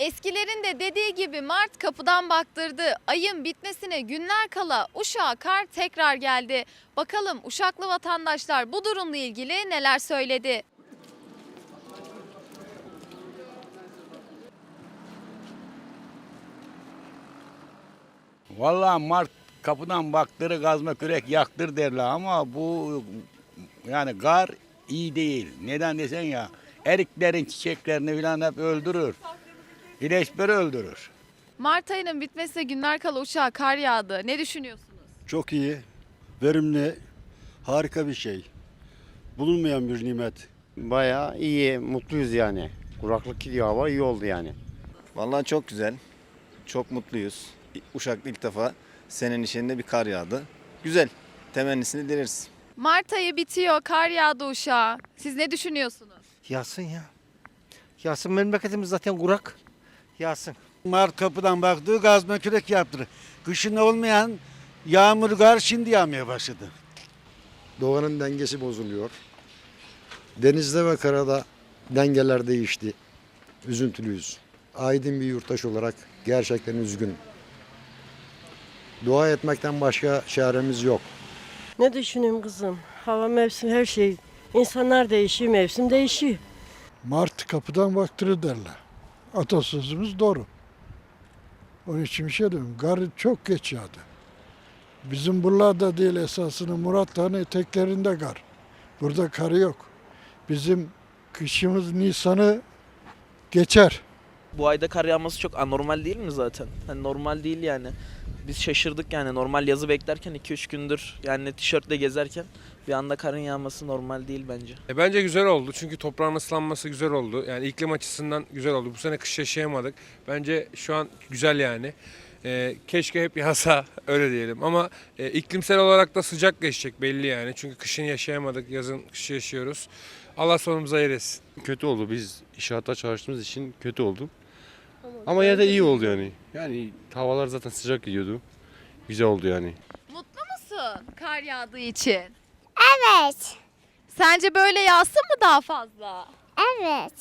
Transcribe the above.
Eskilerin de dediği gibi Mart kapıdan baktırdı. Ayın bitmesine günler kala Uşak'a kar tekrar geldi. Bakalım Uşaklı vatandaşlar bu durumla ilgili neler söyledi? Vallahi Mart kapıdan baktırı gazma kürek yaktır derler ama bu yani gar iyi değil. Neden desen ya eriklerin çiçeklerini falan hep öldürür. İleçleri öldürür. Mart ayının bitmesine günler kala Uşak'a kar yağdı. Ne düşünüyorsunuz? Çok iyi, verimli, harika bir şey. Bulunmayan bir nimet. Bayağı iyi, mutluyuz yani. Kuraklık gidiyor hava iyi oldu yani. Vallahi çok güzel. Çok mutluyuz. Uşak'ta ilk defa senenin içinde bir kar yağdı. Güzel. Temennisini dileriz. Mart ayı bitiyor, kar yağdı Uşak'a. Siz ne düşünüyorsunuz? Yağsın ya. Yağsın memleketimiz zaten kurak. Yağsın. Mart kapıdan baktığı gazma kürek yaptırır. Kışın olmayan yağmur gar şimdi yağmaya başladı. Doğanın dengesi bozuluyor. Denizde ve karada dengeler değişti. Üzüntülüyüz. Aydın bir yurttaş olarak gerçekten üzgün. Dua etmekten başka çaremiz yok. Ne düşüneyim kızım? Hava mevsim her şey. İnsanlar değişiyor, mevsim değişiyor. Mart kapıdan baktırır derler. Atasözümüz doğru. Onun için bir şey diyorum. Gar çok geç yağdı. Bizim buralarda değil esasını Murat Dağı'nın eteklerinde gar. Burada karı yok. Bizim kışımız Nisan'ı geçer. Bu ayda kar yağması çok anormal değil mi zaten? Hani normal değil yani. Biz şaşırdık yani normal yazı beklerken 2-3 gündür yani tişörtle gezerken bir anda karın yağması normal değil bence. E, bence güzel oldu çünkü toprağın ıslanması güzel oldu. Yani iklim açısından güzel oldu. Bu sene kış yaşayamadık. Bence şu an güzel yani. E, keşke hep yağsa öyle diyelim ama e, iklimsel olarak da sıcak geçecek belli yani. Çünkü kışın yaşayamadık, yazın kış yaşıyoruz. Allah sonumuza hayır etsin. kötü oldu. Biz inşaatta çalıştığımız için kötü oldu. Ama yine de iyi oldu yani. Yani havalar zaten sıcak gidiyordu. Güzel oldu yani. Mutlu musun kar yağdığı için? Evet. Sence böyle yağsın mı daha fazla? Evet.